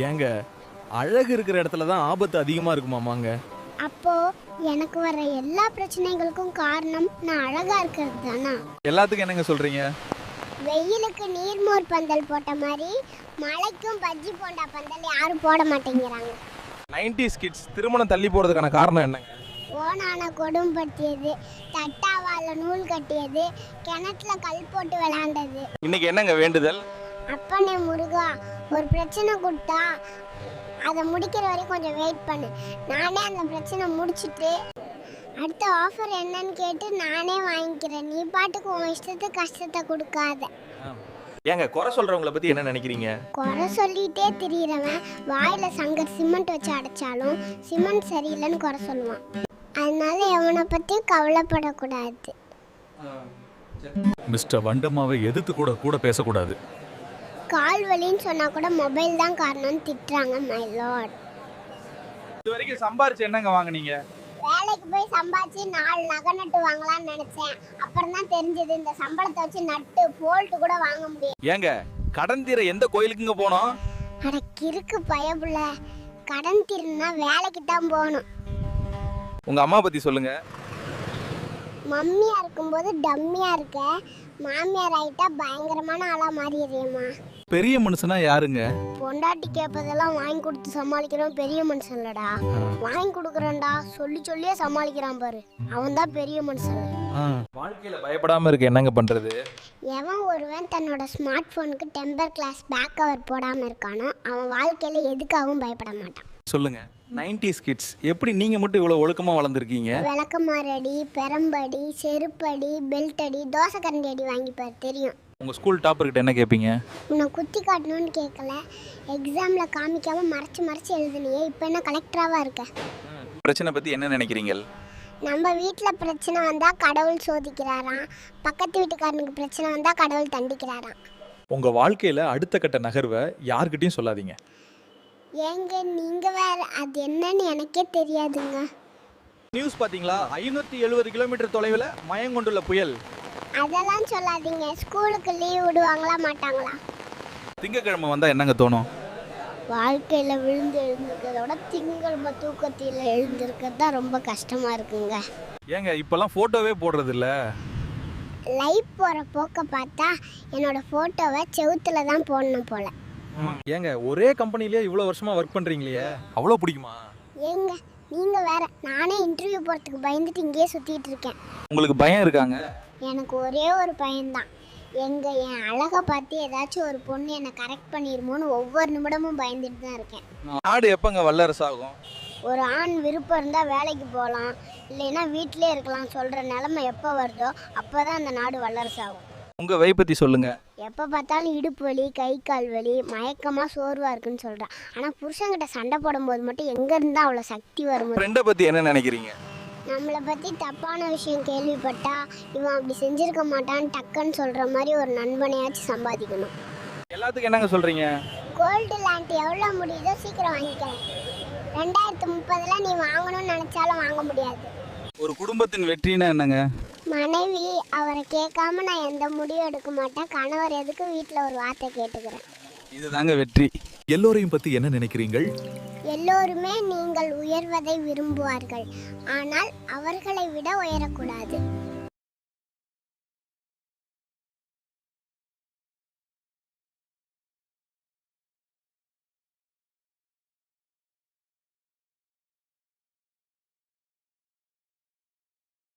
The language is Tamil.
ஏங்க அழகு இருக்கிற இடத்துல தான் ஆபத்து அதிகமாக இருக்குமாமாங்க? அப்போ எனக்கு வர எல்லா பிரச்சனைகளுக்கும் காரணம் நான் அழகா இருக்கிறது தானா? எல்லாத்துக்கும் என்னங்க சொல்றீங்க? வெயிலுக்கு நீர்மோர் பந்தல் போட்ட மாதிரி மழைக்கும் பஜ்ஜி போண்டா பந்தல் யாரும் போட மாட்டேங்கிறாங்க. நைன்டிஸ் கிட்ஸ் திருமணம் தள்ளி போறதுக்கான காரணம் என்னங்க? ஓனான கொடும்படுத்தியது தட்டாவால நூல் கட்டியது கிணத்துல கல் போட்டு விளையாண்டது. இன்னைக்கு என்னங்க வேண்டுதல்? அப்பனே முருகா ஒரு பிரச்சனை கொடுத்தா அதை முடிக்கிற வரைக்கும் கொஞ்சம் வெயிட் பண்ணு. நானே அந்த பிரச்சனை முடிச்சிட்டு அடுத்த ஆஃபர் என்னன்னு கேட்டு நானே வாங்கிக்கிறேன். நீ பாட்டுக்கு உன் இஷ்டத்துக்கு கஷ்டத்தை கொடுக்காத. ஏங்க குறை சொல்றவங்கள பத்தி என்ன நினைக்கிறீங்க? குறை சொல்லிட்டே திரியிறவன் வாயில சங்கர் சிமெண்ட் வச்சு அடைச்சாலும் சிமெண்ட் சரியில்லைன்னு குறை சொல்லுவான். அதனால எவனை பற்றியும் கவலைப்படக்கூடாது. மிஸ்டர் வண்டம்மாவை எதிர்த்து கூட கூட பேசக்கூடாது. வலின்னு சொன்னா கூட மொபைல் தான் காரணம்னு திட்டுறாங்க மை லார்ட் இது வரைக்கும் சம்பாரிச்சு என்னங்க வாங்குனீங்க? வேலைக்கு போய் சம்பாதிச்சு நாலு நகை நட்டு வாங்கலாம்னு நினைச்சேன். அப்புறம் தான் தெரிஞ்சது இந்த சம்பளத்தை வச்சு நட்டு போல்ட்டு கூட வாங்க முடியும் ஏங்க கடன் தீர எந்த கோயிலுக்குங்க போனோம்? அட கிறுக்கு பயபுள்ள கடன் தீரணும்னா வேலைக்கு தான் போகணும். உங்க அம்மா பத்தி சொல்லுங்க. மம்மியா இருக்கும்போது டம்மியா இருக்க. மாமியார் ஆயிட்டா பயங்கரமான ஆளா மாறிடுறியம்மா பெரிய மனுஷனா யாருங்க? பொண்டாட்டி கேட்பதெல்லாம் வாங்கி கொடுத்து சமாளிக்கிறவன் பெரிய மனுஷன் இல்லடா வாங்கி கொடுக்குறேன்டா. சொல்லி சொல்லியே சமாளிக்கிறான் பாரு. அவன் தான் பெரிய மனுஷன். வாழ்க்கையில பயப்படாம இருக்க என்னங்க பண்றது? எவன் ஒருவன் தன்னோட ஸ்மார்ட் ஃபோனுக்கு டெம்பர் கிளாஸ் பேக் கவர் போடாமல் இருக்கானோ அவன் வாழ்க்கையில் எதுக்காகவும் பயப்பட மாட்டான். சொல்லுங்க. நைன்டிஸ் கிட்ஸ் எப்படி நீங்க மட்டும் இவ்வளவு ஒழுக்கமா வளர்ந்துருக்கீங்க? விளக்கமாரடி பெரம்படி செருப்படி பெல்ட் அடி தோசை கரண்டி அடி வாங்கிப்பார் தெரியும். உங்க ஸ்கூல் டாப்பர் கிட்ட என்ன கேட்பீங்க உன்னை குத்தி காட்டணும்னு கேட்கல எக்ஸாமில் காமிக்காமல் மறைச்சு மறைச்சு எழுதுனியே இப்போ என்ன கலெக்டராவாக இருக்க? பிரச்சனை பத்தி என்ன நினைக்கிறீங்க நம்ம வீட்டில் பிரச்சனை வந்தால் கடவுள் சோதிக்கிறாராம். பக்கத்து வீட்டுக்காரனுக்கு பிரச்சனை வந்தால் கடவுள் தண்டிக்கிறாராம். உங்க வாழ்க்கையில அடுத்த கட்ட நகர்வை யார்கிட்டயும் சொல்லாதீங்க. ஏங்க நீங்கள் வேற அது என்னன்னு எனக்கே தெரியாதுங்க. நியூஸ் பாத்தீங்களா ஐநூத்தி எழுபது கிலோமீட்டர் தொலைவில் மயங்கொண்டுள்ள புயல். அதெல்லாம் சொல்லாதீங்க. ஸ்கூலுக்கு லீவ் விடுவாங்களா மாட்டாங்களா? திங்கக்கிழமை வந்தா என்னங்க தோணும்? வாழ்க்கையில் விழுந்து எழுந்திருக்கிறதோட திங்கள்ம தூக்கத்தில் எழுந்திருக்கிறது தான் ரொம்ப கஷ்டமாக இருக்குங்க. ஏங்க இப்பெல்லாம் போட்டோவே போடுறது இல்ல லைஃப் போகிற போக்கை பார்த்தா என்னோட ஃபோட்டோவை செவுத்துல தான் போடணும் போல. ஏங்க ஒரே கம்பெனிலேயே இவ்வளவு வருஷமா ஒர்க் பண்றீங்களே? அவ்வளோ பிடிக்குமா? ஏங்க நீங்கள் வேற நானே இன்டர்வியூ போகிறதுக்கு பயந்துட்டு இங்கேயே சுற்றிட்டு இருக்கேன். உங்களுக்கு பயம் இருக்காங்க? எனக்கு ஒரே ஒரு பையன்தான் எங்க என் அழகை பார்த்து ஏதாச்சும் ஒரு பொண்ணு என்னை கரெக்ட் பண்ணிடுமோன்னு ஒவ்வொரு நிமிடமும் பயந்துட்டு தான் இருக்கேன். நாடு எப்பங்க வல்லரசு ஆகும் ஒரு ஆண் விருப்பம் இருந்தால் வேலைக்கு போகலாம் இல்லைன்னா வீட்டிலே இருக்கலாம் சொல்கிற நிலமை எப்போ வருதோ அப்போ தான் அந்த நாடு வல்லரசாகும். உங்க வை பத்தி சொல்லுங்க. எப்போ பார்த்தாலும் இடுப்பு வலி கை கால் வலி மயக்கமாக சோர்வாக இருக்குன்னு சொல்கிறான் ஆனால் புருஷன்கிட்ட சண்டை போடும்போது மட்டும் எங்கேருந்து அவ்வளோ சக்தி வரும் ஃப்ரெண்டை பத்தி என்ன நினைக்கிறீங்க? நம்மளை பற்றி தப்பான விஷயம் கேள்விப்பட்டா இவன் அப்படி செஞ்சிருக்க மாட்டான்னு டக்குன்னு சொல்கிற மாதிரி ஒரு நண்பனையாச்சும் சம்பாதிக்கணும். எல்லாத்துக்கும் என்னங்க சொல்றீங்க? கோல்டு லேண்ட் எவ்வளோ முடியுதோ சீக்கிரம் வாங்கிக்கிறேன் ரெண்டாயிரத்து முப்பதில் நீ வாங்கணும்னு நினச்சாலும் வாங்க முடியாது. ஒரு குடும்பத்தின் வெற்றினா என்னங்க? மனைவி அவரை கேட்காம நான் எந்த முடிவும் எடுக்க மாட்டேன். கணவர் எதுக்கு வீட்டில் ஒரு வார்த்தை கேட்டுக்கிறேன்? இதுதாங்க வெற்றி. எல்லோரையும் பத்தி என்ன நினைக்கிறீங்கள் எல்லோருமே நீங்கள் உயர்வதை விரும்புவார்கள். ஆனால் அவர்களை விட உயரக்கூடாது.